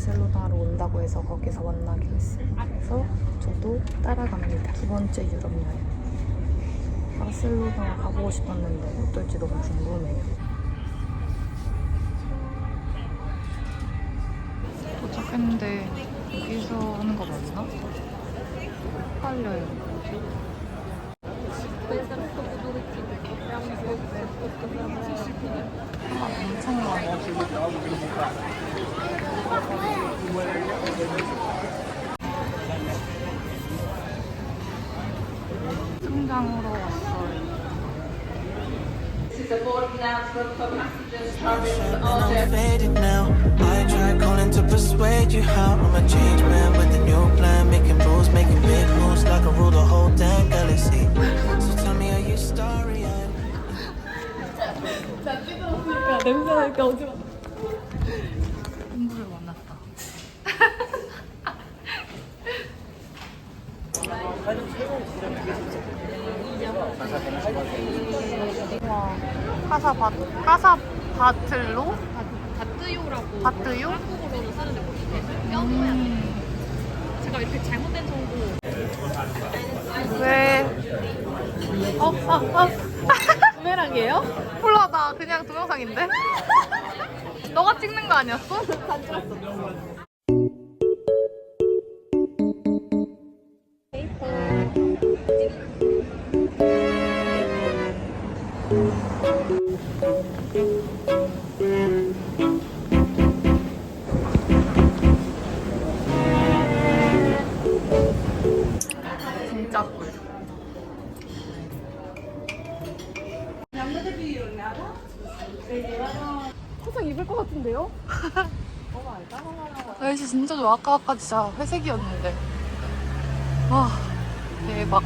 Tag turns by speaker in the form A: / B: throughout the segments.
A: 바르셀로나로 온다고 해서 거기서 만나기로 했어요. 그래서 저도 따라갑니다. 두 번째 유럽 여행. 바르셀로나 가보고 싶었는데 어떨지 너무 궁금해요. 도착했는데 여기서 하는 거 맞나? 헷갈려요. 승장으로 왔어요.
B: And I'm faded now. I tried calling to persuade you how I'm a changed man
A: 카사 바 카사 바틀로
C: 바뜨요라고
A: 바뜨요?
C: 한국어로는 쓰는데 모르겠어요. 뼈도야 돼. 제가 이렇게 잘못된 정보
A: 왜? 어, 어, 어.
C: 부메랑이에요?
A: 몰라, 나 그냥 동영상인데? 너가 찍는 거 아니었어? 진짜 진짜 좋아. 아까 아까 진짜 회색이었는데. 와 대박.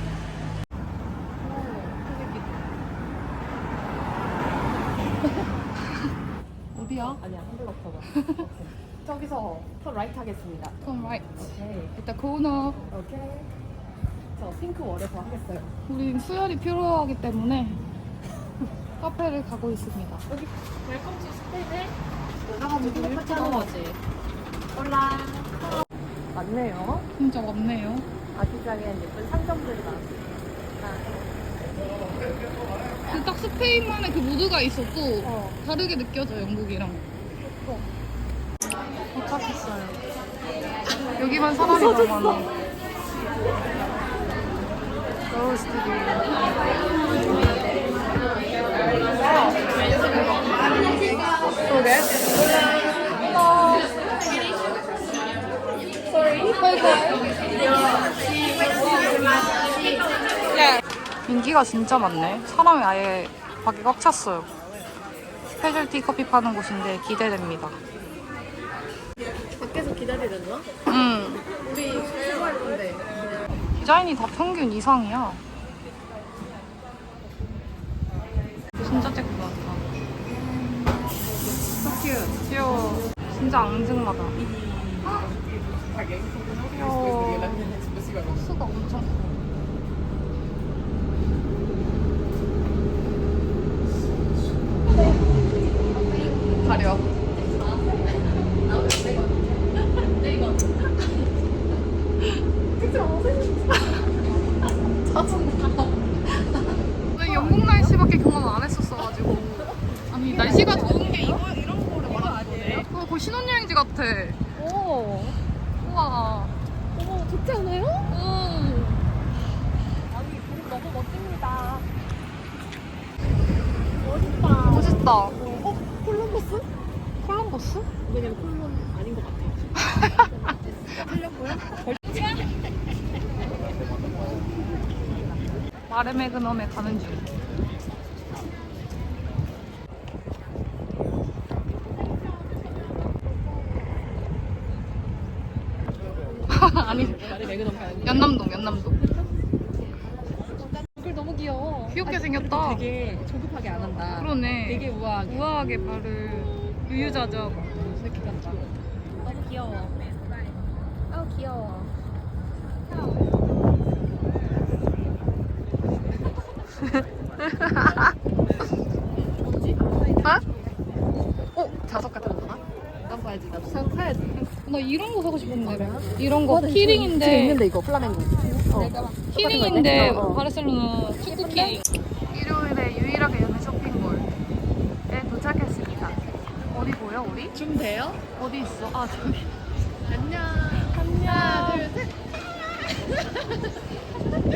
A: 어디야?
C: 아니야 한글럽터가 저기서 턴 라이트 하겠습니다
A: Turn right.
C: 오케이
A: 일단 코너.
C: 오케이 저 핑크 월에서 하겠어요
A: 우린 수혈이 필요하기 때문에 카페를 가고 있습니다.
C: 여기 웰컴 투 스페인에
A: 나가지고
C: 하는 거지 올라 맞네요
A: 진짜 많네요.
C: 아기자기한 예쁜 상점들이 많습니다
A: 그딱 스페인만의 그 무드가 있었고
C: 어.
A: 다르게 느껴져 영국이랑. 도착했어요. 여기만 사람이 너무 많아. 러브 스튜디오. 그러게. 인기가 진짜 많네. 사람이 아예 밖에 꽉 찼어요. 스페셜티 커피 파는 곳인데 기대됩니다.
C: 밖에서 기다리랬나?
A: 음,
C: 우리 출발 건데
A: 디자인이 다 평균 이상이야. 진짜 잭것 같아. 큐 귀여워. 진짜 앙증맞아. 귀여워. 수가 엄청 커. 가려. 나 영국 날씨밖에 경험 안 했었어가지고. 아니 날씨가 좋은 게 이거 이런 거를 말하는 거네. 어, 거의 신혼여행지 같아.
C: 오
A: 우와.
C: 어머 좋지 않아요?
A: 오.
C: 아니 그림 너무 멋집니다 멋있다
A: 멋있다.
C: 어? 콜럼버스?
A: 콜럼버스?
C: 왜냐면 콜럼 아닌 것 같아 틀렸고요?
A: 마르메그넘에 가는 중. 아니 연남동 연남동.
C: 얼굴 너무 귀여워
A: 귀엽게
C: 아니,
A: 생겼다.
C: 되게 조급하게 안 한다
A: 그러네.
C: 되게 우아하게
A: 우아하게 발을 유유자적.
C: 이렇게 간다 너무 귀여워 아우 귀여워 뭐지?
A: 어? 어? 자석 같은 거나?
D: 잠깐 봐야지. 나도 사, 사야지. 나 이런 거 사고 싶은데. 이런 거 키링인데.
C: 이거 플라멩고.
D: 키링인데
C: 어, 어.
D: 바르셀로나 축구 키링.
A: 일요일에 유일하게 여는 쇼핑몰에 도착했습니다. 어디 보여 우리?
D: 좀 돼요?
A: 어디 있어? 아 저기.
D: 안녕. 하나, 둘, 셋.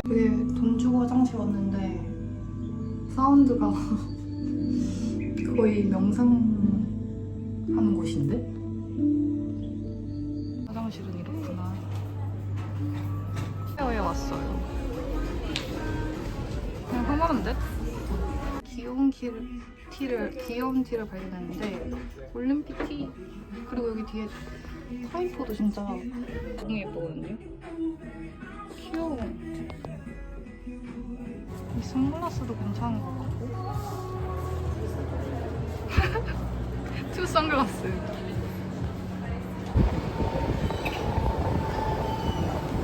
A: 되게 돈 주고 화장실 왔는데 사운드가 거의 명상 하는 곳인데? 화장실은 이렇구나. 헤어에 왔어요. 그냥 편한데? 귀여운 티를, 티를 귀여운 티를 발견했는데 올림픽 티 그리고 여기 뒤에 타이포도 진짜 너무 예쁘거든요. 귀여워. 이 선글라스도 괜찮은 것 같고. 투 선글라스.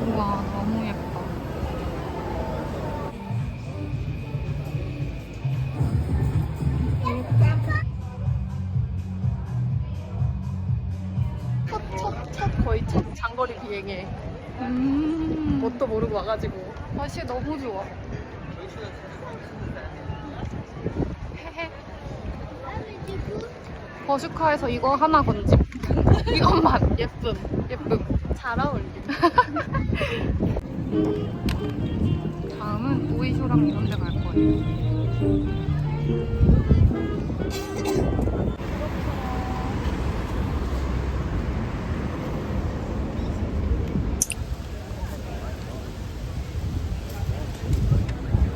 A: 우와, 너무 예뻐.
C: 첫, 첫, 첫 거의 첫 장거리 비행에
A: 음,
C: 뭣도 모르고 와가지고.
A: 날씨 너무 좋아. 헤헤. 버슈카에서 이거 하나 건짐. 이것만 예쁨, 예쁨.
C: 잘 어울리.
A: 다음은 오이쇼랑 이런 데 갈 거예요.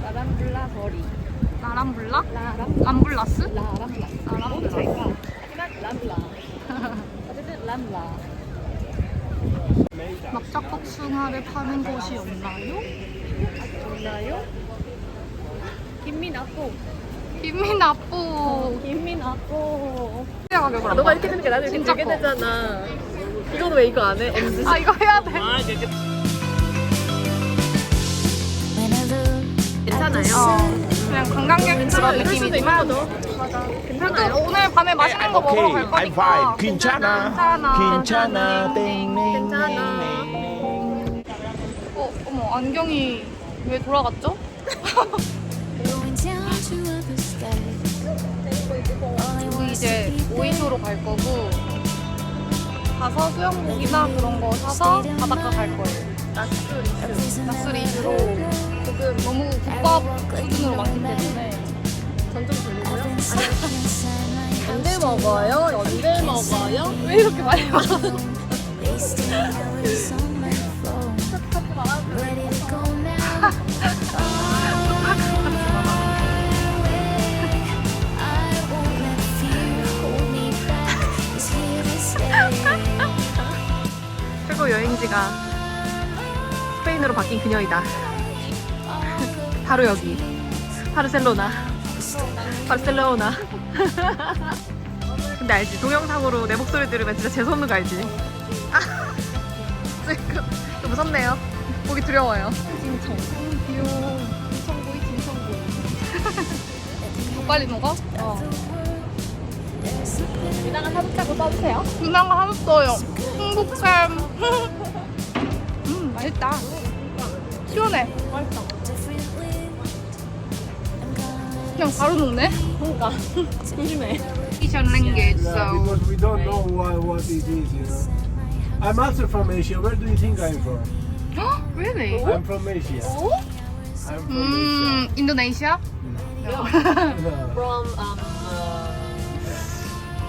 C: 라람블라 거리.
A: 라람블라?
C: 라람,
A: 람블라스?
C: 라람블라.
A: 라람블라.
C: 하지만 람블라. 어쨌든 람블라.
A: 납작복숭아를 파는 곳이 없나요?
C: 좋나요? 김민아뽀.
A: 김미나뽀
C: 김민아뽀. 아, 너가 이렇게 되는 게 나도 이렇게
A: 진짜
C: 되게
A: 커.
C: 되잖아. 이건 왜 이거 안 해? MZ.
A: 아 이거 해야 돼
C: 괜찮아요.
A: 어, 그냥 관광객 그런
C: 이럴 수도 있는
A: 느낌이지만
C: 거죠. 맞아. 괜찮아요.
A: 또 오늘 밤에 맛있는 거 먹으러 갈 거니까
E: fine. 괜찮아.
A: 괜찮아.
E: 괜찮아. 땡땡.
C: 괜찮아.
A: 어, 어머 안경이 왜 돌아갔죠? 이제 오이소로 갈 거고 가서 수영복이나 그런 거 사서 바닷가 갈 거예요. 나스리즈로 조금 너무 국밥 수준으로 많기 때문에
C: 전좀 돌리고요. 언제 먹어요? 언제 먹어요?
A: 왜 이렇게 많이 먹어?
C: 바뀐 그녀이다. 바로 여기. 바르셀로나. 바르셀로나. 근데 알지? 동영상으로 내 목소리 들으면 진짜 재수없는 거 알지? 아, 지금 좀 무섭네요. 보기 두려워요.
A: 진청 귀여워 진청보이 더 빨리 먹어? 어
C: 이따가 사부타고 써주세요.
A: 누나가 하셨어요 행복해 음 맛있다 시원해 그냥 바로 녹네
C: 그러니까. 조심해.
A: Asian language
F: Yeah,
A: so
F: because we don't know what, what it is, you know. I'm also from Asia. Where do you think I'm from?
A: really?
F: I'm from Asia. I'm from
A: 음 인도네시아?
F: Asia.
C: From um uh,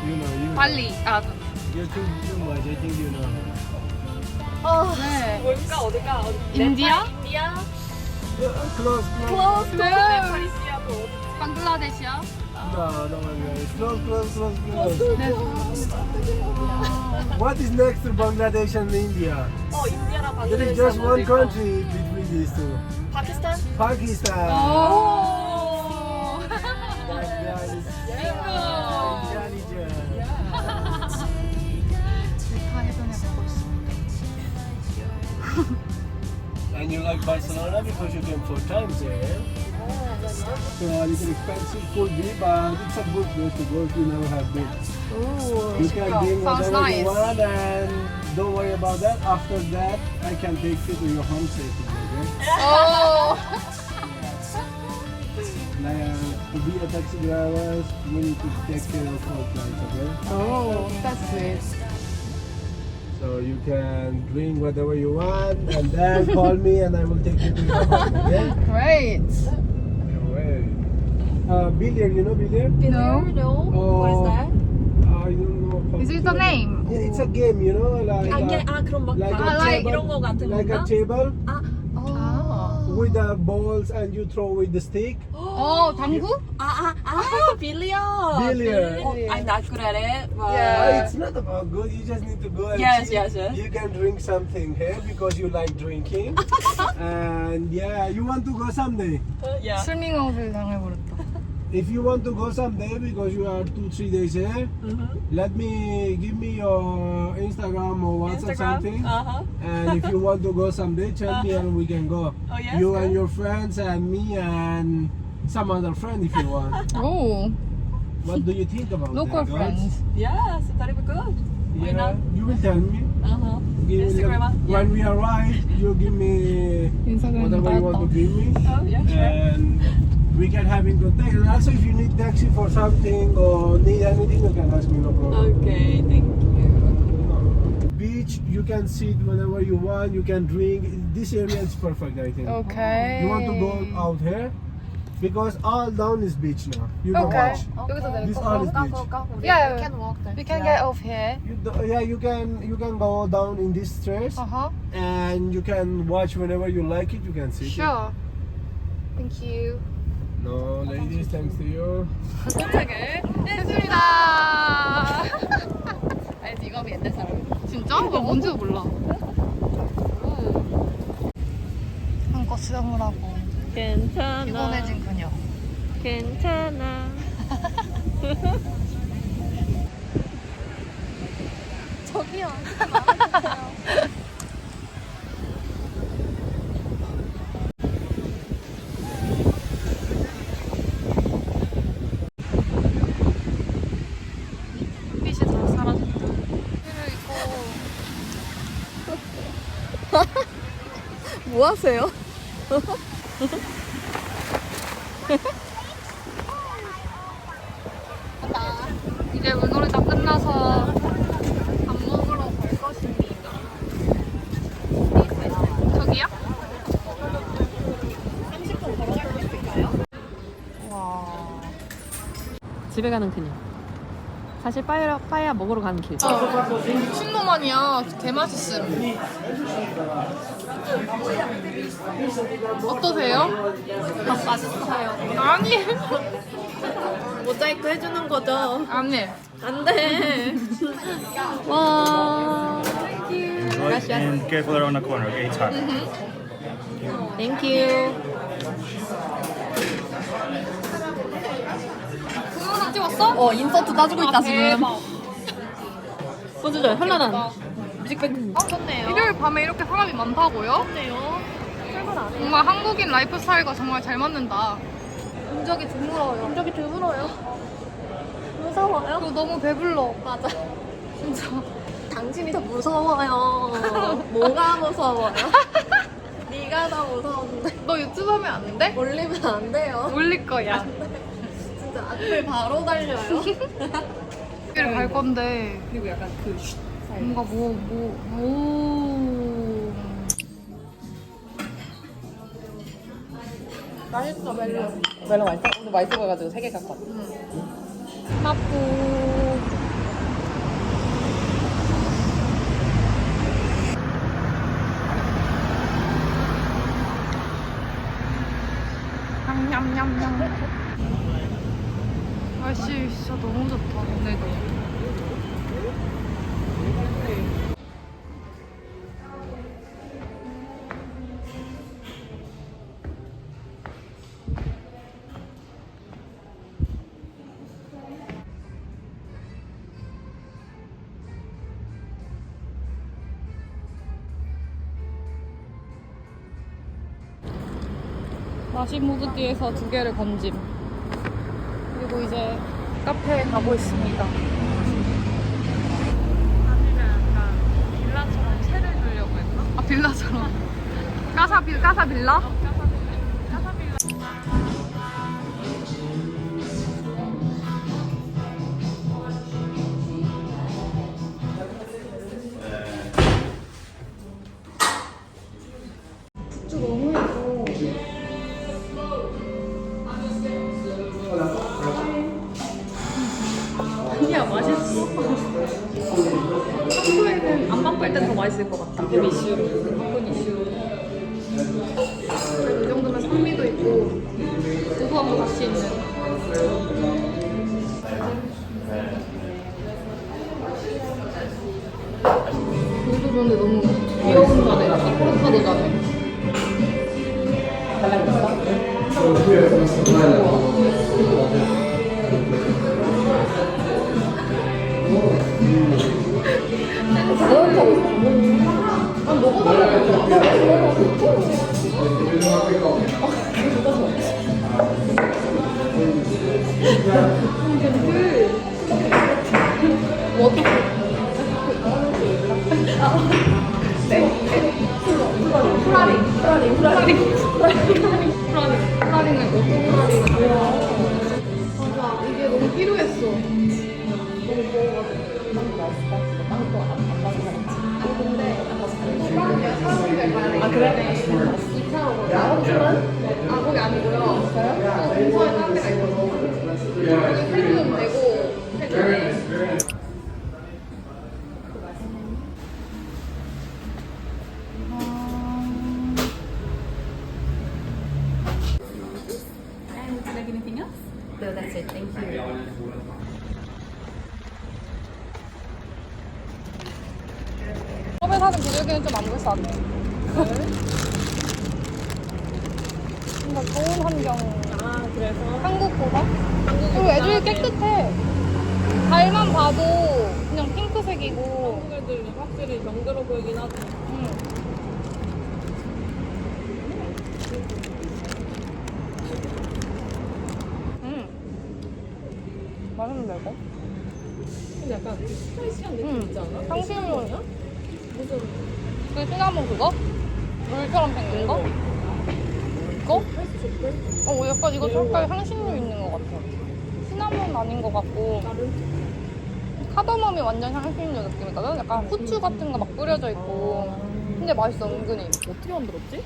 F: you know, you
A: 발리 아
F: You're too, too much. I think you know.
C: 어
A: 네.
C: 뭘까 어디가 어디?
A: 인디아?
C: 인디아?
F: Uh, close, close.
C: 클로스
A: 네.
C: 네팔리시아도
A: 방글라데시아?
F: No, no, Bangladesh. Close, close, close, close.
A: 네.
F: What is next to Bangladesh and India?
C: 어 인디아랑
F: There is
C: 방글라데시
F: just one country between these two.
C: 파키스탄?
F: Pakistan.
A: 오
F: And you like Barcelona because you came four times there. So a little expensive could be, but it's a good place to go if you never have been. You can bring whatever
A: nice.
F: you want and don't worry about that. After that, I can take you to your home safely. Okay?
A: Oh.
F: Like, uh, to be a taxi driver, we need to take care of all clients. Okay?
A: Oh, that's sweet.
F: So you can drink whatever you want and then call me and I will take you to your home. Okay?
A: Great.
F: Alright. Uh, billiard, you know billiard?
A: No.
C: No.
F: Oh,
C: What is that?
F: I don't know. how
A: Is
F: to
A: it the
F: say.
A: name?
F: Yeah, it's a game, you know, like
C: 아,
F: uh,
C: 이게 아 그럼 막
F: like
A: 아,
F: a
A: like
F: table,
C: 이런 거 같은
F: like a
C: 건가?
F: table
A: 아.
F: with the balls and you throw with the stick.
A: 어, 당구?
C: 아, 아, 아, billiard.
F: Billiard.
C: Oh, I'm not good at it. But
F: Uh, it's not about good. You just need to go and
C: Yes,
F: see.
C: yes, yes.
F: You can drink something here because you like drinking. and yeah, you want to go someday.
C: yeah.
A: 스밍아웃을 당해버렸다.
F: If you want to go someday because you are two three days here, let me give me your Instagram or WhatsApp something.
C: Uh-huh.
F: And if you want to go someday, tell me and we can go.
C: Oh, yes,
F: You
C: good.
F: and your friends and me and some other friend if you want.
A: Oh,
F: What do you think about
A: local
F: that?
A: friends.
C: Yes, very good. Why
F: Yeah,
C: not?
F: you will tell me.
C: Uh-huh.
F: You will-
C: Instagram. Me, uh,
F: When we arrive, you give me whatever you want to give me.
C: Oh, yeah, sure.
F: And we can have in contact. And also, if you need taxi for something or need anything, you can ask me, no problem.
C: Okay, thank you.
F: Beach, you can sit whenever you want, you can drink. This area is perfect, I think.
A: Okay.
F: You want to go out here? Because all down is beach now. You can
A: Okay.
F: watch.
A: 여기서
F: This
A: 내릴까?
F: all is beach.
A: Yeah, we can walk there. We can get off here.
F: You do, yeah, you can you can go down in these stairs
A: Uh-huh.
F: and you can watch whenever you like it. You can sit. it.
A: Sure. Thank you.
F: No, ladies, thanks to you.
A: 도착을 했습니다. 알지 이거 옛날 사람. 진짜? 나 뭔지도 몰라. 한껏 수영을 하고
C: 괜찮아.
A: 피곤해진 그녀.
C: 괜찮아.
A: 저기요. 빛이 다 사라졌다. 이를 입고
C: 뭐 하세요?
A: 이제 물놀이 다 끝나서 밥 먹으러 갈 것입니다. 저기요?
C: 집에 가는 그녀. 사실 빠야 빠야 먹으러 가는 길.
A: 미친놈 아니야. 개맛있음. 어떠세요?
C: 맛있어요.
A: 아니.
C: 모자이크 해주는 거죠?
A: 아니.
C: 안 돼. 와.
E: Enjoy and careful around the corner, okay? It's hard.
C: Thank you.
A: 찍었어?
C: 어 인서트 따주고 있다 지금.
A: 대박.
C: 보여줘요 현란한 뮤직뱅크.
A: 아, 좋네요. 일요일 밤에 이렇게 사람이 많다고요?
C: 좋네요. 출근 안 해요.
A: 정말 한국인 라이프 스타일과 정말 잘 맞는다. 운적이 드물어요.
C: 저기 드물어요. 무서워요?
A: 그리고 너무 배불러.
C: 맞아.
A: 진짜.
C: 당신이 더 무서워요. 뭐가 무서워요? 네가 더 무서운데
A: 너 유튜브 하면 안 돼?
C: 올리면 안 돼요.
A: 올릴 거야.
C: 진짜 악플 바로 달려요.
A: 여기를 갈 건데.
C: 그리고 약간 그
A: 뭔가 뭐, 뭐, 오.
C: 맛있어 멜로. 멜로 맛있어? 오늘 맛있어 보여가지고 세 개 갖고 왔어.
A: 맛보. 다시무드기에서 두 개를 건짐. 그리고 이제 카페에 가고 있습니다. 빌라처럼 채를 주려고 했나?
C: 아
A: 빌라처럼. 까사빌 까사빌라? 아, 좋은데 너무 귀여운 거네. 아포로카도 자네. 프라 아 그래? 2차로 아 거기 아니고요 어 근처에 다른 데가 있거든요 여기 세금 되고 세금
C: No, that's it. Thank you.
A: 처음에 사는 비둘기는 좀 안 불쌍해. 뭔가 좋은 환경. 아, 그래서? 한국보다? 그리고 애들이 깨끗해. 달만 봐도 그냥 핑크색이고.
C: 애들 확실히 정들어 보이긴 하지.
A: 응. 음. 맛있는데, 이거?
C: 근데 약간 스파이시한 느낌
A: 응.
C: 있지 않아?
A: 향신료냐? 무슨 그 시나몬 그거? 물처럼 생긴 거? 이거? 어 약간 이거 색깔 향신료 있는 것 같아 시나몬 아닌 것 같고 카더멈이 완전 향신료 느낌이거든? 약간 후추 같은 거 막 뿌려져 있고 근데 맛있어 은근히
C: 어떻게 만들었지?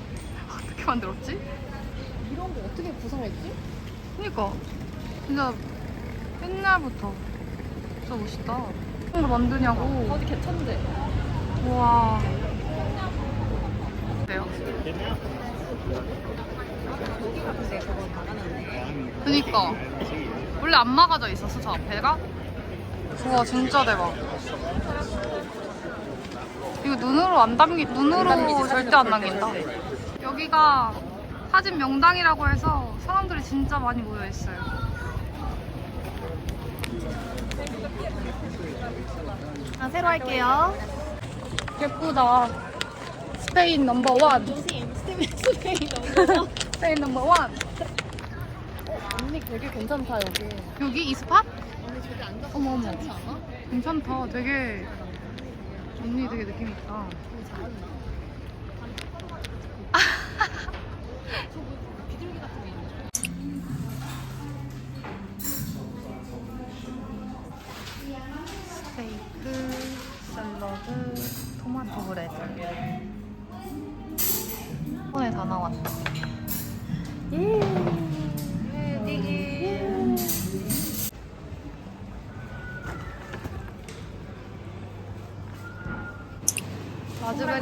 A: 어떻게 만들었지?
C: 이런 거 어떻게 구성했지?
A: 그니까 진짜 옛날부터 진짜 멋있다 이런 거 만드냐고
C: 어디 개천재.
A: 우와. 어때요? 그니까. 원래 안 막아져 있었어, 저 앞에가? 우와, 진짜 대박. 이거 눈으로 안 담기, 눈으로 절대 안 남긴다. 여기가 사진 명당이라고 해서 사람들이 진짜 많이 모여 있어요. 아, 새로 할게요. 예쁘다. 스페인 넘버 원. 스페인 넘버 원.
C: 언니 되게 괜찮다 여기.
A: 여기 이 스팟? 어머 어머. 괜찮다. 되게 언니 되게 느낌 있다. 스테이크, 샐러드, 토마토 브레드. 손에 다 나왔다. 예. 예.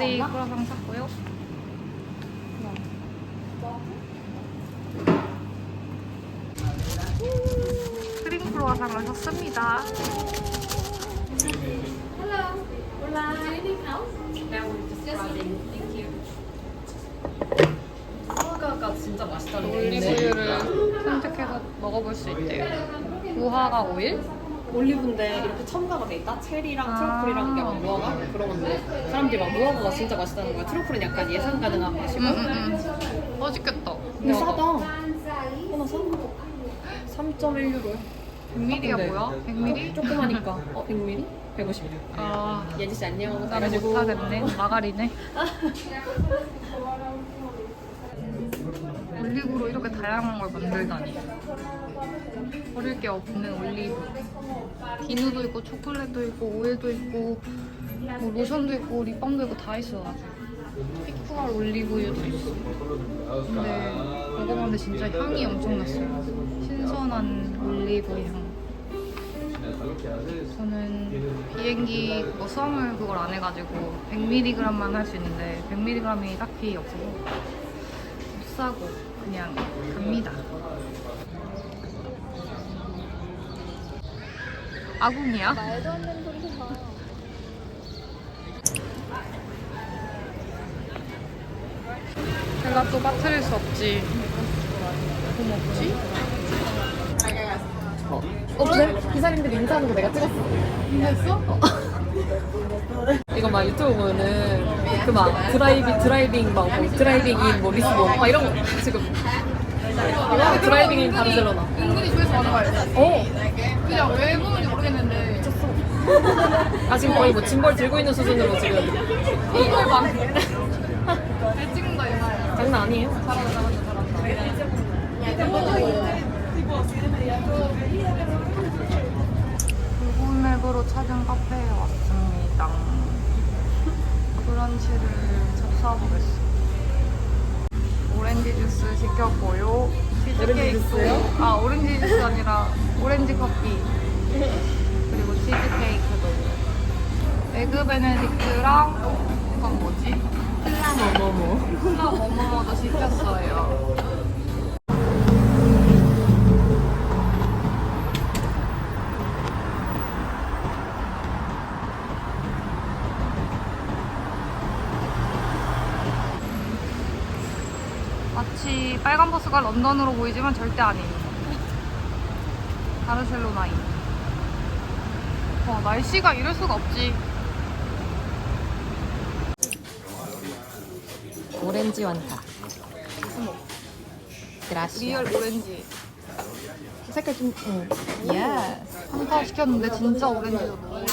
A: 라즈베리 크라상 샀고요. 크림 크로와상을 샀습니다.
C: 사과가 진짜 맛있다는
A: 올리브유를 선택해서 먹어볼 수 있대요. 무화과 오일?
C: 올리브인데 이렇게 첨가가 돼 있다? 체리랑
A: 아.
C: 트러플이랑 약간 무화과? 그런 건데 사람들이 막 무화과가 진짜 맛있다는 거야 트러플은 약간 예상 가능한 맛이고
A: 응응응. 맛있겠다.
C: 근데 싸다 하나 사? 3.1유로
A: 100ml가 뭐야? 100ml?
C: 조그마니까 어 100ml? 150.
A: 아,
C: 예지 씨 안녕.
A: 나는
C: 해가지고
A: 못하겠네. 마가리네. 올리브로 이렇게 다양한 걸 만들다니. 버릴 게 없는 올리브. 비누도 있고, 초콜릿도 있고, 오일도 있고, 뭐 로션도 있고, 립밤도 있고, 다 있어. 아주. 피쿠알 올리브유도 있어. 근데 먹어봤는데 진짜 향이 엄청났어요. 신선한 올리브 향. 저는 비행기 그거 수화물 그걸 안 해가지고 100mg만 할 수 있는데 100mg이 딱히 없어서 못 사고 그냥 갑니다. 아궁이야? 말도 안 되는 소리 좀 봐. 내가 또 빠뜨릴 수 없지. 뭐 먹지?
C: 어, 기사, 기사님들 인사하는 거 내가 찍었어.
A: 했어?
C: 이거 막 유튜브 보면은 그 막 드라이빙 드라이빙 막 뭐, 드라이빙인 뭐 리스본 막 이런 거 지금 이거 드라이빙인 바르셀로나.
A: 은근히 거?
C: 어.
A: 그냥 왜 보는지 모르겠는데 미쳤어.
C: 아 지금 거의 뭐 짐벌 들고 있는 수준으로 지금
A: 이걸 막. 잘 찍는다 이거야.
C: 장난 아니에요.
A: 잘한다 잘한다 잘한다. 구글 맵으로 찾은 카페에 왔습니다. 브런치를 접수해보겠습니다. 오렌지 주스 시켰고요. 치즈 케이크.
C: 주스요?
A: 아, 오렌지 주스 아니라 오렌지 커피. 그리고 치즈 케이크도. 에그 베네딕트랑 이건 뭐지?
C: 뭐뭐 뭐.
A: 콜라 뭐뭐뭐도 시켰어요. 마치 빨간 버스가 런던으로 보이지만 절대 아닙니다. 바르셀로나인. 와, 날씨가 이럴 수가 없지.
C: 오렌지 완타.
A: 리얼 오렌지.
C: 색깔 좀 응.
A: 예스. 한타 시켰는데 진짜 오렌지로 너무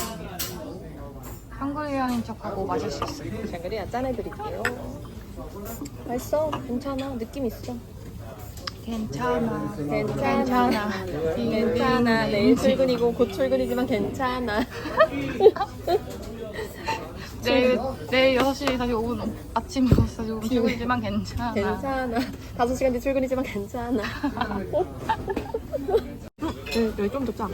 A: 한글리안인 척하고 마실 수 있어요.
C: 샹그리아 짠해드릴게요. 맛있어. 괜찮아. 느낌 있어.
A: 괜찮아.
C: 괜찮아. 괜찮아. 내일 출근이고 곧 출근이지만 괜찮아.
A: 내일, 내일 6시 45분, 아침 6시 45분 출근이지만 괜찮아.
C: 괜찮아. 5시간 뒤 출근이지만 괜찮아. 응, 여기 좀더 짜.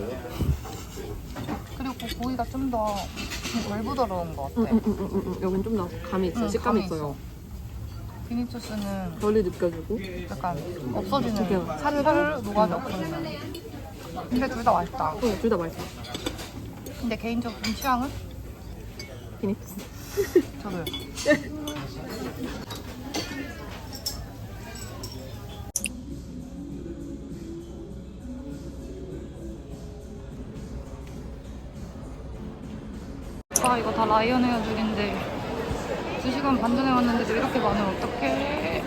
A: 그리고 고기가 좀 더 덜 부드러운 것 같아.
C: 응, 응, 응, 응. 여긴 좀 더 감이 있어.
A: 응,
C: 식감이
A: 감이
C: 있어요.
A: 비니투스는
C: 덜리 느껴지고.
A: 약간 없어지는
C: 그냥
A: 살을 녹아지 없어지는. 근데 둘 다 맛있다.
C: 응, 둘 다 맛있어.
A: 근데 개인적으로 좀 취향은?
C: 비니스.
A: 저도요. 아 이거 다 라이언 헤어줄인데 2시간 반 전에 왔는데도 이렇게 많으면 어떡해